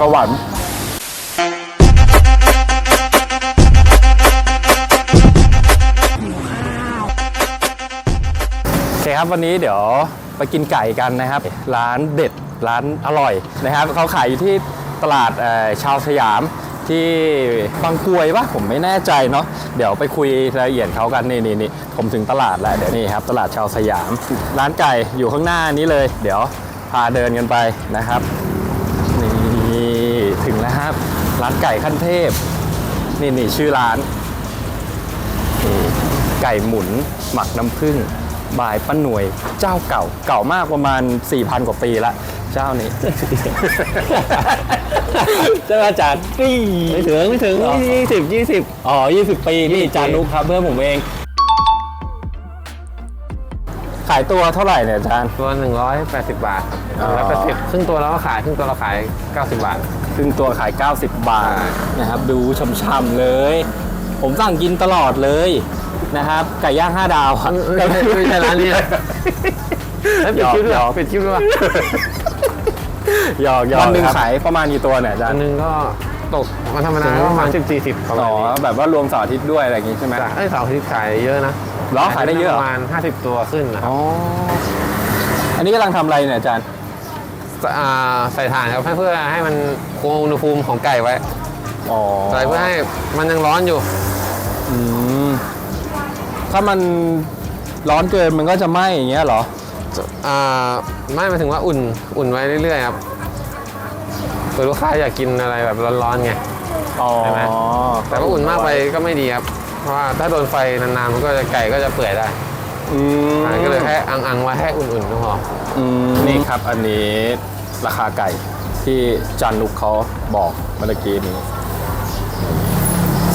สวรรค์โอเคครับวันนี้เดี๋ยวไปกินไก่กันนะครับ ร้านเด็ดร้านอร่อยนะครับเขาขายอยู่ที่ตลาดชาวสยามที่บางกรวยปะผมไม่แน่ใจเนาะเดี๋ยวไปคุยรายละเอียดเขากันนี่นี่นี่ผมถึงตลาดแล้วเดี๋ยวนี่ครับ ตลาดชาวสยาม ร้านไก่อยู่ข้างหน้านี้เลย เดี๋ยวพาเดินกันไปนะครับ ถึงแล้วครับ ร้านไก่ขั้นเทพ นี่นี่ชื่อร้านนี่ไก่หมุนหมักน้ำผึ้งบายป้าหน่วยเจ้าเก่าเก่ามากประมาณ 4,000 กว่าปีละเจ้านี้ เจ้าอาจารย์ปีไม่ถึงไม่ถึงอ๋อยี่สิบยี่สิบอ๋อ20ปีนี่จานุกครับเพื่อนผมเองขายตัวเท่าไหร่เนี่ยอาจารย์ ตัวหนึ่งร้อยแปดสิบบาทอ๋อร้อยแปดสิบซึ่งตัวเราก็ขายซึ่งตัวเราขายเก้าสิบบาท ซึ่งตัวขาย 90 บาทใช่นะครับ ดูช่ำๆเลย ผมสั่งกินตลอดเลยนะครับไก่ย่าง5ดาวอะไม่ใช่ไม่ใช่ร้านนี้เลยเฮ้ยปิดคลิปด้วยหยอกปิดคลิปด้วยหยอกหยอกวันหนึ่งครับขายประมาณกี่ตัวเนี่ยอาจารอันย์หนึงก็ ตกวันธรรมดาก็ประมาณสิบสี่สิบประมาอ๋ณอนี้แบบว่ารวมเสาร์อาทิตย์ด้วยอะไรอย่างงี้ใช่ไหม จากไอ้ยเสาร์อาทิตย์ขายเยอะนะเหรอขายได้เยอะเหรอประมาณห้าสิบตัวขึ้นนะอ๋อ อันนี้กำลังทำอะไรเนี่ยอาจารย์ อ่าใส่ถ่านครับให้เพื่อให้มันคงอุณหภูมิของไก่ไว้อ๋อใส่เพื่อให้มันยังร้อนอยู่ อืมถ้ามันร้อนเกินมันก็จะไหม้อย่างเงี้ยเหรอ อ่าไม่หมายถึงว่าอุ่นอุ่นไว้เรื่อยๆครับ เผื่อลูกค้าอยากกินอะไรแบบร้อนๆไง อ๋อใช่ไหม แต่ว่าอุ่นมากไปก็ไม่ดีครับ เพราะว่าถ้าโดนไฟนานๆมันก็จะไก่ก็จะเปื่อยได้อืมอ่าก็เลยแค่อังๆไว้ให้อุ่นๆก็พอ อืมนี่ครับอันนี้ราคาไก่ที่จานนุกเขาบอกเมื่อกี้นี้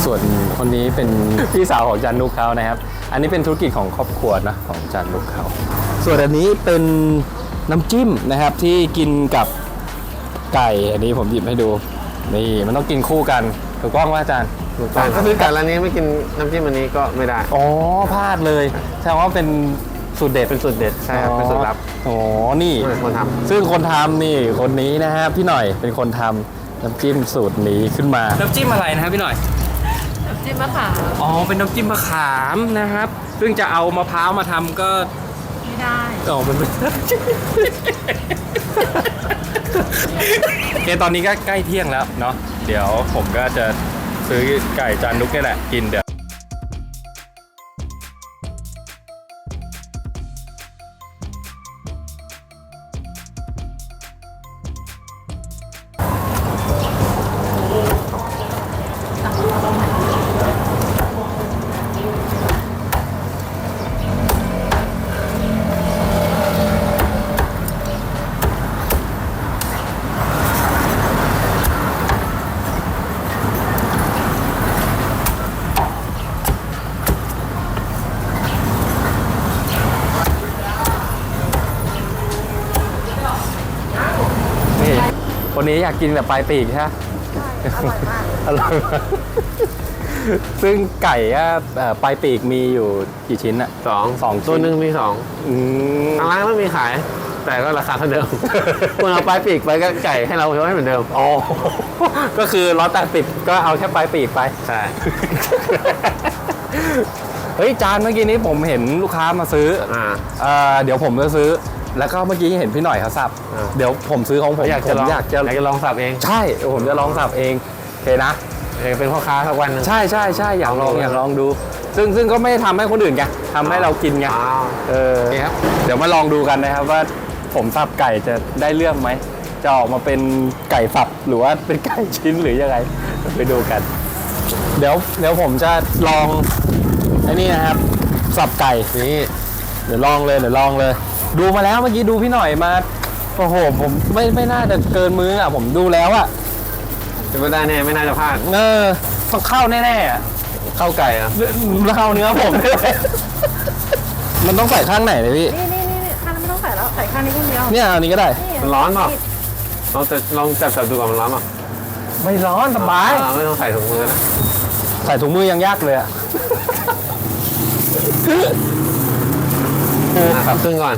ส่วนคนนี้เป็น พี่สาวของจานนุกเขานะครับ อันนี้เป็นธุรกิจของครอบครัวนะของจานนุกเขา ส่วนอันนี้เป็นน้ำจิ้มนะครับที่กินกับ ไก่อันนี้ผมหยิบให้ดู นี่มันต้องกินคู่กันถูกต้องว่าอาจารย์ถูกต้องถ้าซื้อไก่ร้านนี้ไม่กินน้ำจิ้มอันนี้ก็ไม่ได้อ๋อพลาดเลยแสดงว่าเป็นสูตรเด็ดเป็นสูตรเด็ดใช่ครับเป็นสูตรลับอ๋อนี่ไม่เป็นคนทำซึ่งคนทำนี่คนนี้นะฮะพี่หน่อยเป็นคนทำน้ำจิ้มสูตรนี้ขึ้นมาน้ำจิ้มอะไรนะครับพี่หน่อยน้ำจิ้มมะขามอ๋อเป็นน้ำจิ้มมะขามนะครับ ซึ่งจะเอามะพร้าวมาทำก็ไม่ได้อ๋อเป็น โอเคตอนนี้ก็ใกล้เที่ยงแล้วเนาะเดี๋ยวผมก็จะซื้อไก่จานนุกนี่แหละกินเดี๋ยว คนนี้อยากกินแบบปลายปีกใช่ไหมอร่อยมากซึ่งไก่อะเอ่อปลายปีกมีอยู่กี่ชิ้นอะ สองสองชิ้น ตัวหนึ่งมีสองอืม ทางร้านไม่มีขาย แต่ก็ราคาเท่าเดิม คุณเอาปลายปีกไปก็ไก่ให้เราให้เหมือนเดิมอ๋อ ก็คือร้อยแปดสิบก็เอาแค่ปลายปีกไป ใช่ เฮ้ย จานเมื่อกี้นี้ผมเห็นลูกค้ามาซื้ออ่า เอ่อเดี๋ยวผมจะซื้อ แล้วก็เมื่อกี้เห็นพี่หน่อยเขาสับ อ่า เดี๋ยวผมซื้อของผมอยากจะลผองมอยากจะ อยากจะลองสับเองใช่ผมจะลองสับเองโอเคนะ อยากเป็นพ่อค้าสักวันหนึง ใช่ใช่ใช่อยากลองลองดู อยากลองดู ซึ่งซึ่งก็ไม่ได้ทำให้คนอื่นไงทำให้เรากินไงอ้าวเออ โอเคครับ เดี๋ยวมาลองดูกันนะครับว่าผมสับไก่จะได้เรื่องไหม จะออกมาเป็นไก่สับหรือว่าเป็นไก่ชิ้นหรือยังไงไปดูกัน เดี๋ยวเดี๋ยวผมจะลองไอ้นี่นะครับ สับไก่นี่เดี๋ยวลองเลยเดี๋ยวลองเลย ดูมาแล้วเมื่อกี้ดูพี่หน่อยมาโอ้โหผมไม่ไม่น่าจะเกินมืออะ ผมดูแล้วอะเป็นไปได้แน่ไม่น่าจะพลาดเออต้องเข้าแน่ๆอะเข้าไก่อะเข้าเนื้อผมมันต้องใส่ข้างไหนเลยพี่นี่นี่นี่นี่ข้างนั้นไม่ต้องใส่แล้วใส่ข้างนี้ข้างเดียวเนี่ยอันนี้ก็ได้ มันร้อนเปล่าลองจะลองจับจับดูก่อนมันร้อนเปล่าไม่ร้อนสบาย อ่ไม่ต้องใส่ถุงมือนะใส่ถุงมือยังยากเลยอะอะสับครึ่งก่อน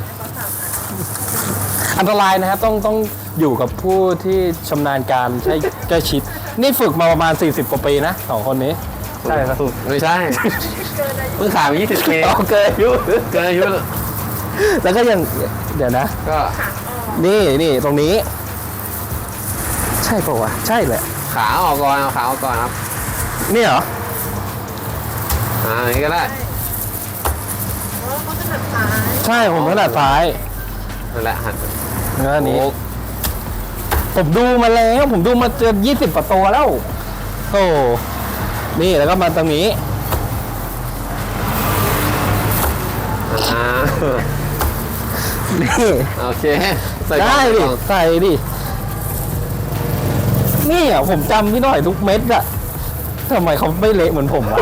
อันตรายนะครับต้องต้องอยู่กับผู้ที่ชำนาญการใช้ใกล้ชิด นี่ฝึกมาประมาณ 40 กว่าปีนะสองคนนี้ใช่ครับไม่ใช่เพิ่งขายมา20ปีโอเคอายุเกินอายุแล้วก็ยังเดี๋ยวนะ ก็นี่นี่ตรงนี้ ใช่ปะวะใช่แหละขาออกก่อนเอาขาออกก่อนครับนี่เหรออ่าอย่างนี้ก็ได้เพราะว่าเขาจะหันซ้ายใช่ผมถนัดซ้าย นั่นแหละหันแล้วอันนี้ โอ้ผมดูมาแล้วผมดูมาเจอยี่สิบกว่าตัวแล้วโอ้นี่แล้วก็มาตรงนี้อ่านี่โอเค ใส่ได้กดิล่องใส่ดินี่อะผมจำพี่หน่อยทุกเม็ดอะทำไมเขาไม่เละเหมือนผมวะ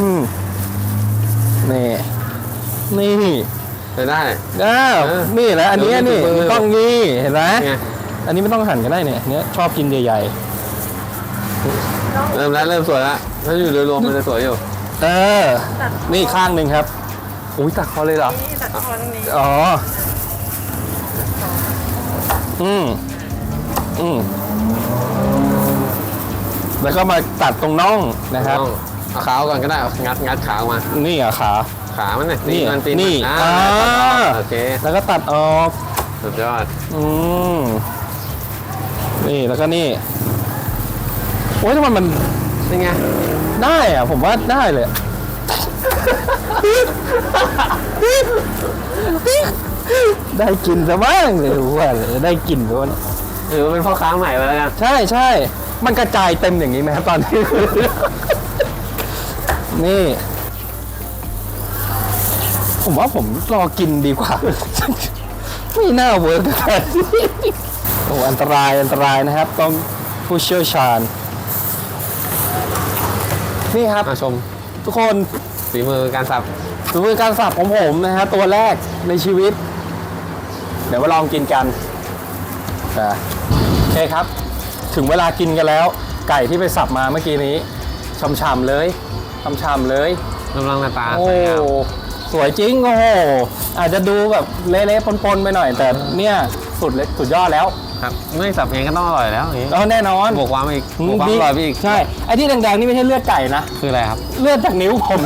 อืมนี่ นี่ใส่ได้ อ้าวเออนี่แหละอันเนี้ยนี่เดี๋ยวนี้มันต้องงี้เห็นไหมไง อันนี้ไม่ต้องหั่นก็ได้เนี่ยอันเนี้ยชอบกินใหญ่เริ่มแล้วเริ่มสวยแล้วถ้าอยู่โดยรวมมันจะสวยอยู่ๆเออนี่ข้างหนึ่งครับ อุ้ยตักเขาเลยเหรอ นี่ตัดคอตรงนี้อ๋อ อืม อืม แล้วก็มาตัดตรงน่องนะครับต้องเอาขาออกก่อนก็ได้เอางัดงัดขาออกมา นี่อะขา ขามันเนี่ยนี่มันตีนี่อ่าอ่า โอเคแล้วก็ตัดออก สุดยอดอืม นี่แล้วก็นี่ โอ้ยทำไมมันนี่ไงได้อะผมว่าได้เลยได้กินซะบ้างเลยว่าเลยได้กินด้วยหรือว่าเป็นพ่อค้าใหม่ไปแล้วกันใช่ใช่มันกระจายเต็มอย่างนี้ไหมครับตอนนี้ นี่ ผมว่าผมรอกินดีกว่า ไม่น่าเวิร์กขนาดนี้โอ้อันตรายอันตรายนะครับ ต้องผู้เชี่ยวชาญ นี่ครับ มาชมทุกคนฝีมือการสับฝีมือการสับของผมนะฮะตัวแรกในชีวิต เดี๋ยวมาลองกินกันอะโอเคครับ ถึงเวลากินกันแล้ว ไก่ที่ไปสับมาเมื่อกี้นี้ช่ำๆเลยช่ำๆเลย กำลังหน้าตาโอ้สวยงาม สวยจริงโอ้โหอาจจะดูแบบเละๆปนๆไปหน่อย แต่เนี่ยสุดเลยสุดยอดแล้วครับไม่สับเองก็ต้องอร่อยแล้วอย่างนี้แล้วแน่นอนบวกความอีกบวกความอร่อยไปอีกใช่ไอ้ที่แดงๆนี่ไม่ใช่เลือดไก่นะคืออะไรครับเลือดจากนิ้วผม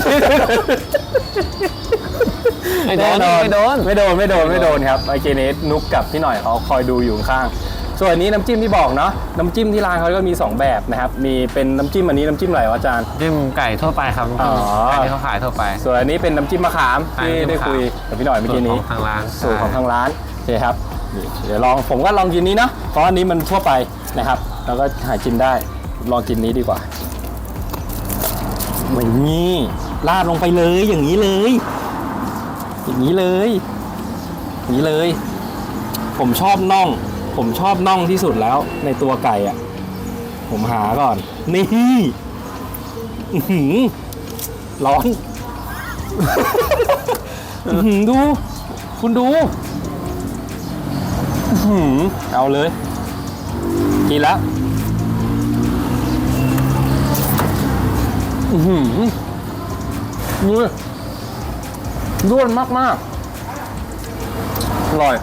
ไม่โดนแน่ไม่โดนไม่โดนไม่โดนไม่โดนครับไอเกเนสนุกกับพี่หน่อยเขาคอยดูอยู่ข้างๆ ส่วนอันนี้น้ำจิ้มที่บอกเนาะน้ำจิ้มที่ร้านเขาก็มี 2 แบบนะครับ มีเป็นน้ำจิ้มอันนี้น้ำจิ้มอะไรวะอาจารย์ จิ้มไก่ทั่วไปครับอ๋อ ไก่ที่เขาขายทั่วไป ส่วนอันนี้เป็นน้ำจิ้มมะขามใช่ที่ได้น้ำจิ้มมะขามคุยกับพี่หน่อยเมื่อกี้นี้สูตรของทางร้านสูตรของใช่ทางร้านโอเคครับนี่เดี๋ยวลองผมก็ลองกินนี้เนาะเพราะอันนี้มันทั่วไปนะครับ แล้วก็หากินได้ลองกินนี้ดีกว่าไม่นี่ราดลงไปเลยอย่างนี้เลย อย่างนี้เลย อย่างนี้เลย ผมชอบน่อง ผมชอบน่องที่สุดแล้วในตัวไก่อะผมหาก่อน นี่หือร้อนหือดู คุณดูหือเอาเลย กินแล้วอือหือนี่ด้วนมากๆ อร่อย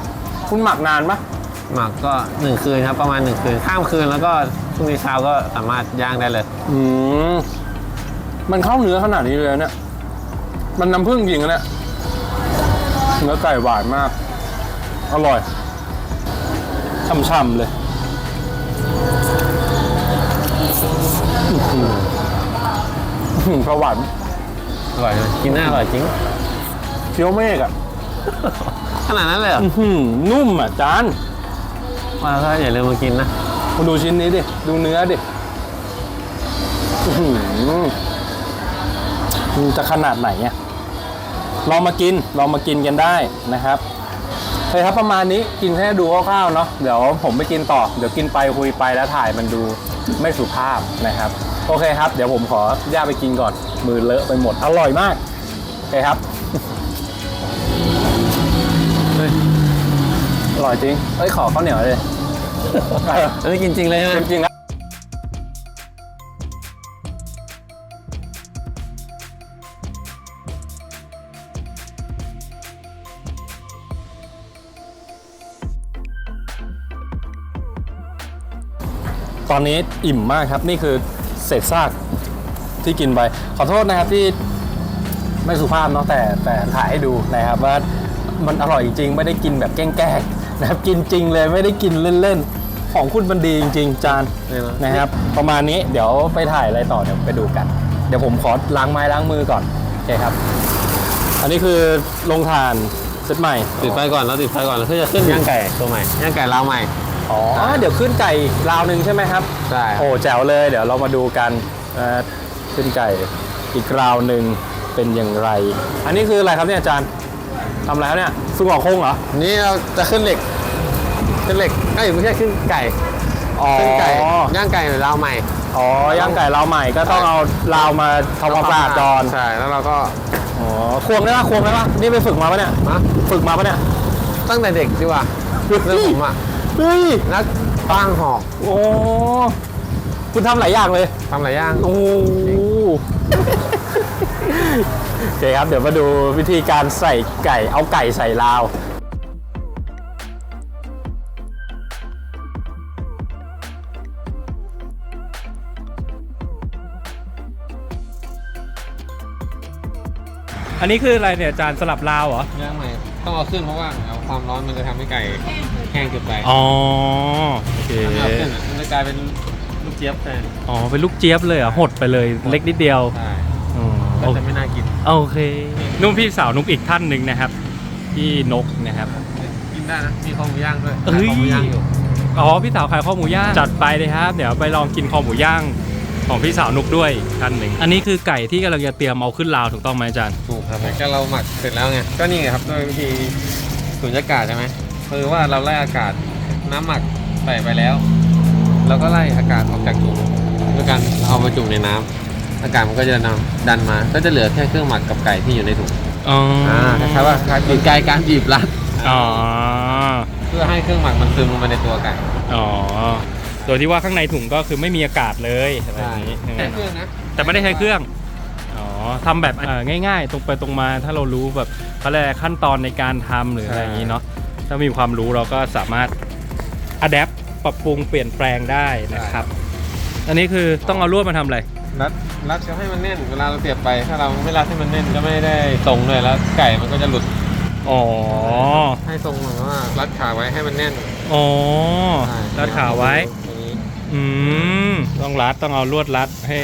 คุณหมักนานปะ หมักก็หนึ่งคืนครับประมาณหนึ่งคืนข้ามคืนแล้วก็พรุ่งนี้เช้าก็สามารถย่างได้เลย อืมมันเข้าเนื้อขนาดนี้เลยนะเนี่ย มันน้ำผึ้งจริงนะเนี่ยเนื้อไก่หวานมาก อร่อย ช่ำๆเลย อื้อหืออื้อหือประวัติอร่อยนะกินหน้าอร่อยจริง เคี้ยวเมฆอะขนาดนั้นเลยเหรอ อื้อหือนุ่มอะจาน ว่าแล้วก็อย่าลืมมากินนะคุณดูชิ้นนี้ดิ ดูเนื้อดิอืมันจะขนาดไหนอะลองมากิน ลองมากินกันได้นะครับเฮ้ยครับประมาณนี้กินแค่ดูคร่าวๆเนาะเดี๋ยวผมไปกินต่อ เดี๋ยวกินไปคุยไปแล้วถ่ายมันดูไม่สุภาพนะครับ โอเคครับ เดี๋ยวผมขอย่าไปกินก่อนมือเลอะไปหมดอร่อยมากโอเคครับ อร่อยจริง เอ้ยขอข้าวเหนียวเลยอันยกินจริงเลยใช่ไหมจริงครับตอนนี้อิ่มมากครับนี่คือเศษซากที่กินไปขอโทษนะครับที่ไม่สุภาพเนาะแต่แต่ถ่ายให้ดูนะครับว่ามันอร่อยจริงไม่ได้กินแบบแกล้ง นะครับกินจริงเลยไม่ได้กินเล่นๆ ของคุณมันดีจริงๆ จานนี่นะ นะครับ ประมาณนี้เดี๋ยวไปถ่ายอะไรต่อเดี๋ยวไปดูกัน เดี๋ยวผมขอล้างไม้ล้างมือก่อนโอเคครับ อันนี้คือลงทานเซตใหม่ติดไฟก่อนแล้วติดไฟก่อนแล้วเพื่อจะขึ้นย่างไก่ตัวใหม่ย่างไก่ลาวใหม่อ๋อเดี๋ยวขึ้นไก่ราวหนึ่งใช่ไหมครับ ใช่โอ้แจ๋วเลยเดี๋ยวเรามาดูกันเอ่อขึ้นไก่อีกราวหนึ่งเป็นอย่างไร อันนี้คืออะไรครับเนี่ยอาจารย์ ทำอะไรครับเนี่ยสุกออกโค้งเหรอ นี่เราจะขึ้นเหล็ก ขึ้นเหล็กเอ้ยไม่ใช่ขึ้นไก่อ๋อ ขึ้นไก่ย่างไก่ลาวใหม่อ๋อย่างไก่ราวใหม่ก็ต้องเอาราวมาทำความสะอาดก่อนใช่แล้วเราก็อ๋อควงได้ปะควงได้ปะนี่ไปฝึกมาปะเนี่ยฮะฝึกมาปะเนี่ยตั้งแต่เด็กดีกว่าเรื่องผมอะเฮ้ยนักตั้งหอกโอ้คุณทำหลายอย่างเลยทำหลายอย่างโอ้โหโอ เคครับ เดี๋ยวมาดูวิธีการใส่ไก่เอาไก่ใส่ลาวอันนี้คืออะไรเนี่ยจานสลับลาวเหรอย่างใหม่ต้องเอาขึ้นเพราะว่าเอาความร้อนมันจะทำให้ไก่แห้งเกินไปอ๋อโอเคถ้าไม่เอาขึ้นอะมันจะกลายเป็นลูกเจี๊ยบแทนอ๋อเป็นลูกเจี๊ยบเลยเหรอะหดไปเลยเล็กนิดเดียวใช่อืมก็จะไม่น่ากิน โอเค นุ่มพี่สาวนุกอีกท่านหนึ่งนะครับ พี่นกนะครับ กินได้นะมีคอหมูย่างด้วยเอ้ยขายคอหมูย่างอยู่อ๋อพี่สาวขายข้อหมูย่างจัดไปเลยครับ เดี๋ยวไปลองกินคอหมูย่างของพี่สาวนุกด้วยท่านหนึ่งอันนี้คือไก่ที่กำลังจะเตรียมเอาขึ้นราวถูกต้องไหมอาจารย์ถูกครับก็เราหมักเสร็จแล้วไงก็นี่ไงครับด้วยวิธีสูญญากาศใช่ไหมคือว่าเราไล่อากาศน้ำหมักใส่ไปแล้วเราก็ไล่อากาศออกจากถุงด้วยการเอามาจุ่มในน้ำ อากาศมันก็จะนำดันมา ก็จะเหลือแค่เครื่องหมักกับไก่ที่อยู่ในถุงอ๋ออ่าคล้ายๆว่าเป็นไก่การบีบรัดอ๋อเพื่อให้เครื่องหมักมันซึมลงไปในตัวไก่อ๋อโดยที่ว่าข้างในถุงก็คือไม่มีอากาศเลยอะไรอย่างนี้ใช่ไหมแค่เครื่องนะแต่ไม่ได้ใช้เครื่องอ๋อทำแบบเอ่อง่ายๆ ตรงไปตรงมาถ้าเรารู้แบบอะไรยกขั้นตอนในการทำหรืออะไรอย่างนี้เนาะถ้ามีความรู้เราก็สามารถอัดแอปปรับปรุงเปลี่ยนแปลงได้นะครับ อันนี้คือต้องเอาลวดมาทำอะไร รัดรัดจะให้มันแน่นเวลาเราเสียบไป ถ้าเราไม่รัดให้มันแน่นก็ไม่ได้ทรงเลยแล้วไก่มันก็จะหลุดอ๋อให้ทรงเหมือนว่ารัดขาไว้ให้มันแน่นอ๋อใช่รัดขาไว้ ตรงนี้อืมต้องรัดต้องเอาลวดรัดให้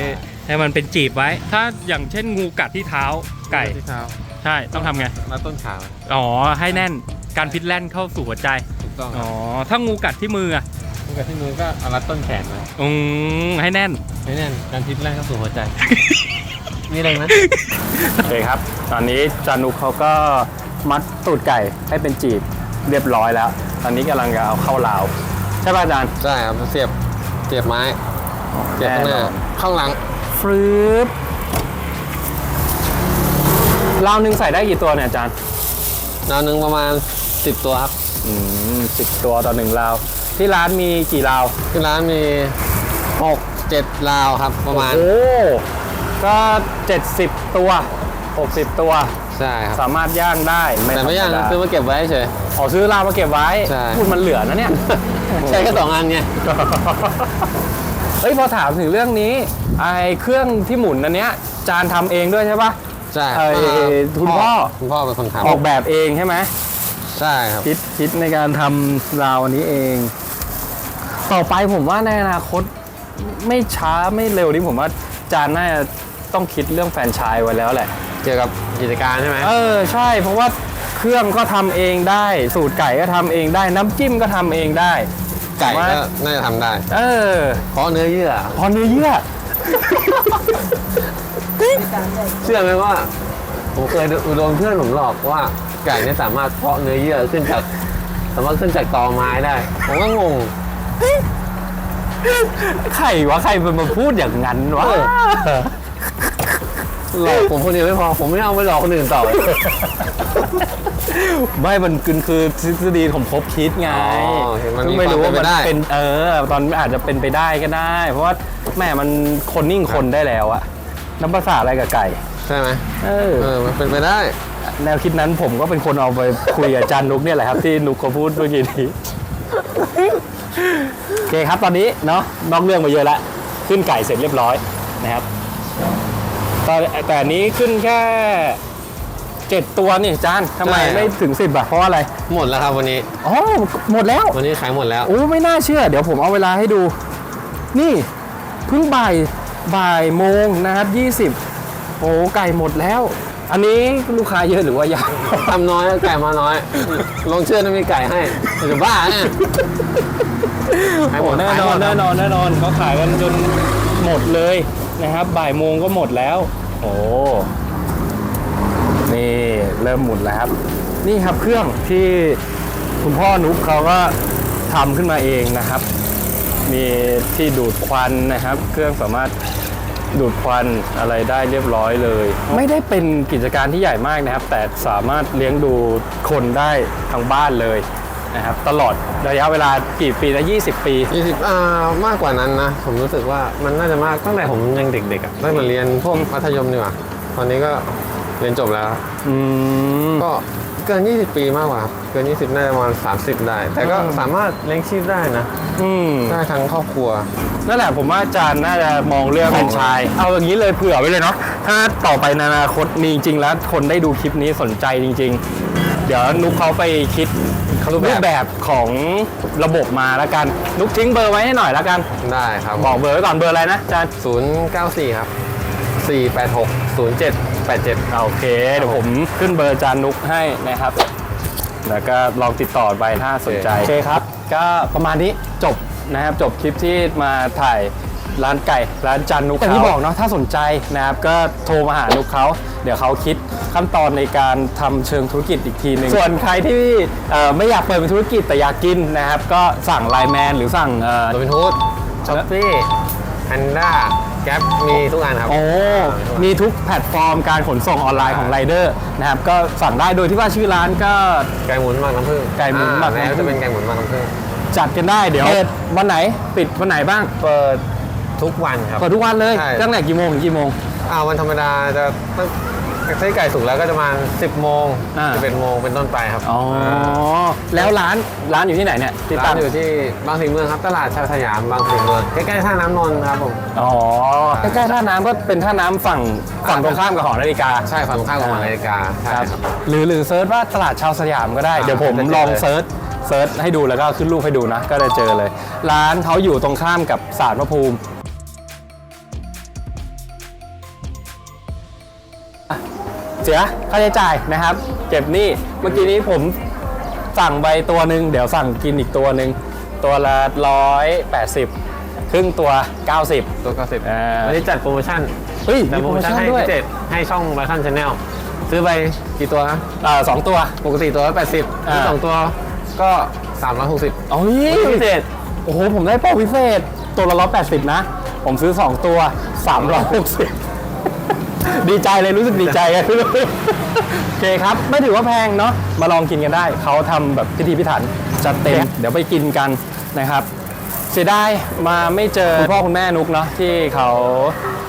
ให้มันเป็นจีบไว้ ถ้าอย่างเช่นงูกัดที่เท้าไก่ ที่เท้าใช่ต้องทำไง รัดต้นขาไว้อ๋อให้แน่นการพิษแล่นเข้าสู่หัวใจ ถูกต้องอ๋อถ้างูกัดที่มืออะถ้าเกิดที่มือก็เอารัดต้นแขนไว้อืมให้แน่นให้แน่นการพิษแล่นเข้าสู่หัวใจ มีอะไรไหมโอเคครับ ตอนนี้จานุกเขาก็มัดตูดไก่ให้เป็นจีบเรียบร้อยแล้ว ตอนนี้กำลังจะเอาเข้าราว ใช่ป่ะอาจารย์ใช่ครับเสียบเสียบไม้เสียบข้างหน้าแน่นอน ข้างหลังฟรึบราวหนึ่งใส่ได้กี่ตัวเนี่ยอาจารย์ ดาวหนึ่งประมาณ 10 ตัวครับ อืมสิบตัวต่อหนึ่งราว ที่ร้านมีกี่ราว ที่ร้านมี 6 7 ราวครับประมาณ โอ้ก็ 70 ตัว 60 ตัว ใช่ครับ สามารถย่างได้แต่ไม่ย่างธรรดซื้อมาเก็บไว้เฉย อ๋อซื้อราวมาเก็บไว้ใช่ พูดมันเหลือนะเนี่ย ใช้แค่สองอันไง เฮ้ยพอถามถึงเรื่องนี้ไอ้เครื่องที่หมุนอันเนี้ย จานทำเองด้วยใช่ปะ ใช่เอ่อคุณพ่อ คุณพ่อเป็นคนออกทำแบบเองใช่ไหมใช่ครับ คิดคิดในการทำราวอันนี้เอง ต่อไปผมว่าในอนาคตไม่ช้าไม่เร็วนี้ผมว่าจานน่าจะต้องคิดเรื่องแฟรนไชายไว้แล้วแหละ เกี่ยวกับกิจการใช่ไหมเออใช่ เพราะว่าเครื่องก็ทำเองได้ สูตรไก่ก็ทำเองได้ น้ำจิ้มก็ทำเองได้ ไก่ว่าก็น่าจะทำได้ เออ เพราะเนื้อเยื่อ พอเนื้อเยื่อ เชื่อไหมว่า ผมเคยโดนเพื่อนผมหลอกว่าไก่เนี่ยสามารถเพาะเนื้อเยื่อขึ้นจากสามารถขึ้นจากตอไม้ได้ ผมก็งง ใครวะใครมันมาพูดอย่างนั้นวะเออหลอกผมคนเดียวไม่พอผมไม่เอาไปหลอกคนอื่นต่อ ไม่มันคือคือทฤษฎีของภพบคิดไงอ๋อเห็นมันมีซึ่งไม่รู้ว่าความเป็นไปได้มันเป็นเออ ตอนอาจจะเป็นไปได้ก็ได้ เพราะว่าแม่มันคนนิ่งคนได้แล้วอะน้ำภาษาอะไรกับไก่ ใช่ไหมเออ เออมันเป็นไปได้ แนวคิดนั้นผมก็เป็นคนเอาไปคุยกับอาจารย์นุกเนี่ยแหละครับ ที่นุกเขาพูดเมื่อกี้นี้ โอเคครับตอนนี้เนาะนอกเรื่องมาเยอะแล้วขึ้นไก่เสร็จเรียบร้อยนะครับตอนแต่อันนี้ขึ้นแค่เจ็ดตัวนี่จานทำไมใช่ครับ ไม่ถึงสิบอะเพราะอะไรหมดแล้วครับวันนี้ อ๋อหมดแล้ว วันนี้ขายหมดแล้ว โอ้ไม่น่าเชื่อ เดี๋ยวผมเอาเวลาให้ดู นี่เพิ่งบ่ายบ่ายโมงนะครับ20โอ้ไก่หมดแล้ว อันนี้ลูกค้าเยอะหรือว่ายัง ทำน้อยไก่มาน้อยลองเชื่อนะมีไก่ให้จะบ้าเนี่ย ขายหมโอ้ดแน่นอนขายหมดครับแน่นอนแน่นอนเขาขายกันจนหมดเลยนะครับบ่ายโมงก็หมดแล้ว โอ้ นี่เริ่มหมุนแล้วครับ นี่ครับเครื่องที่คุณพ่อนุ๊กเขาก็ทำขึ้นมาเองนะครับ มีที่ดูดควันนะครับ เครื่องสามารถดูดควันอะไรได้เรียบร้อยเลย ไม่ได้เป็นกิจการที่ใหญ่มากนะครับ แต่สามารถเลี้ยงดูคนได้ทั้งบ้านเลย นะครับตลอดระยะเวลากี่ปีนะ20 ปียี่สิบอ่ามากกว่านั้นนะ ผมรู้สึกว่ามันน่าจะมากตั้งแต่ผมยังเด็กๆอะตั้งแต่เรียนพวกมัธยมดีกว่าตอนนี้ก็เรียนจบแล้วอืม ก็เกิน 20 ปีมากกว่าครับเกิน 20น่าจะประมาณ30 ได้ แต่ก็อืม สามารถเลี้ยงชีพได้นะอืมได้ทั้งครอบครัว นั่นแหละผมว่าอาจารย์น่าจะมองเรื่องเป็นชายเอาอย่างนี้เลยเผื่อไว้เลยเนาะถ้าต่อไปในอนาคตมีจริงๆแล้วคนได้ดูคลิปนี้สนใจจริงๆ เดี๋ยวนุกเขาไปคิดรูปแบบรูปแบบของระบบมาแล้วกัน นุกทิ้งเบอร์ไว้ให้หน่อยแล้วกัน ได้ครับบอกเบอร์ไว้ก่อนเบอร์อะไรนะอาจารย์094ครับ486 0787โอเค เดี๋ยวผมขึ้นเบอร์อาจารย์นุกให้นะครับ แล้วก็ลองติดต่อไปถ้าสนใจ โอเคครับ ก็ประมาณนี้จบนะครับ จบคลิปที่มาถ่าย ร้านไก่ร้านจันนุกอย่างที่บอกเนาะถ้าสนใจนะครับก็โทรมาหานุกเขาเดี๋ยวเขาคิดขั้นตอนในการทำเชิงธุรกิจอีกทีหนึ่งส่วนใครที่เอ่อไม่อยากเปิดเป็นธุรกิจแต่อยากกินนะครับ ก็สั่งไลน์แมนหรือสั่งเอ่อโรบินฮูดช้อปปี้แพนด้าแก๊ปมีทุกอันครับ โอ้ มีทุกแพลตฟอร์มการขนส่งออนไลน์ของไรเดอร์นะครับ ก็สั่งได้โดยที่ว่าชื่อร้านก็ ไก่หมุนหมักน้ำผึ้งไก่หมุนหมักน้ำผึ้งอ่แล้วจะเป็นไก่หมุนหมักน้ำผึ้งจัดกันได้เดี๋ยวเปิดวันไหนปิดวันไหนบ้างเปิด ทุกวันครับ เปิดทุกวันเลยใช่ ตั้งแต่กี่โมงถึงกี่โมง อ่าวันธรรมดาจะตั้งใช้ไก่สุกแล้วก็จะประมาณ10โมงอ่า 11โมงเป็นต้นไปครับอ๋อแล้วร้านร้านอยู่ที่ไหนเนี่ยที่ร้าตั้นงอยู่ที่บางสีเมืองครับ ตลาดชาวสยามบางสีเมืองใกล้ๆท่าน้ำนนท์ครับผม อ๋อใกล้ๆท่าน้ำก็เป็นท่าน้ำฝั่งฝั่งตรงข้ามกับหอนาฬิกา ใช่ฝั่งตรงข้ามกับหอนาฬิกาใช่ครับครับหรือหรือเซิร์ชว่าตลาดชาวสยามก็ได้ อ่าเดี๋ยวผมจะเจอ ลองเซิร์ชเซิร์ชให้ดูแล้วก็ขึ้นรูปให้ดูนะ ก็จะเจอเลย ร้านเขาอยู่ตรงข้ามกับศาลพระภูมิ เสียค่าใช้จ่ายนะครับ เก็บหนี่เมื่อกี้นี้ผมสั่งไปตัวหนึ่งเดี๋ยวสั่งกินอีกตัวหนึ่งตัวละร้อยแปดสิบครึ่งตัว 90 ตัวก็สิบอ่าวันนี้จัดโปรโมชั่นเฮ้ยจัมีดโปโปรรโมโมชั่ชั่นนให้ด้วยพิเศษให้ช่องไบคันชาแนลซื้อไปกี่ตัวนะอ่าสองตัวปกติตัวละแปดสิบอ่าซื้อสองตัวก็สามร้อยหกสิบโอ้ยพิเศษโอ้โหผมได้โปรพิเศษตัวละร้อยแปดสิบนะ ผมซื้อ2ตัว3ร้อยหกสิบ ดีใจเลยรู้สึกดีใจอะโอเคครับ ไม่ถือว่าแพงเนาะมาลองกินกันได้ เขาทำแบบพิธีพิถันจัดเต็ม เดี๋ยวไปกินกันนะครับ เสียดายมาไม่เจอคุณพ่อคุณแม่นุกเนาะที่เขา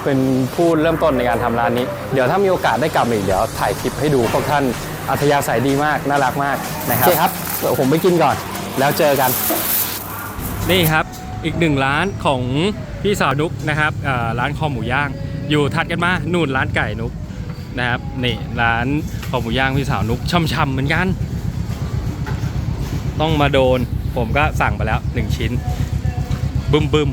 เป็นผู้เริ่มต้นในการทำร้านนี้ เดี๋ยวถ้ามีโอกาสได้กลับมาอีกเดี๋ยวถ่ายคลิปให้ดูพวกท่านอัธยาศัยดีมากน่ารักมากนะครับโอเคครับเดี๋ยวผมไปกินก่อน แล้วเจอกัน นี่ครับ อีกหนึ่งร้านของพี่สาวนุกนะครับอ่าร้านคอหมูย่าง อยู่ถัดกันมานู่นร้านไก่นุกนะครับนี่ร้านขอหมูย่างพี่สาวนุกช่ำๆเหมือนกัน ต้องมาโดนผมก็สั่งไปแล้วหนึ่งชิ้น บึ้มบึม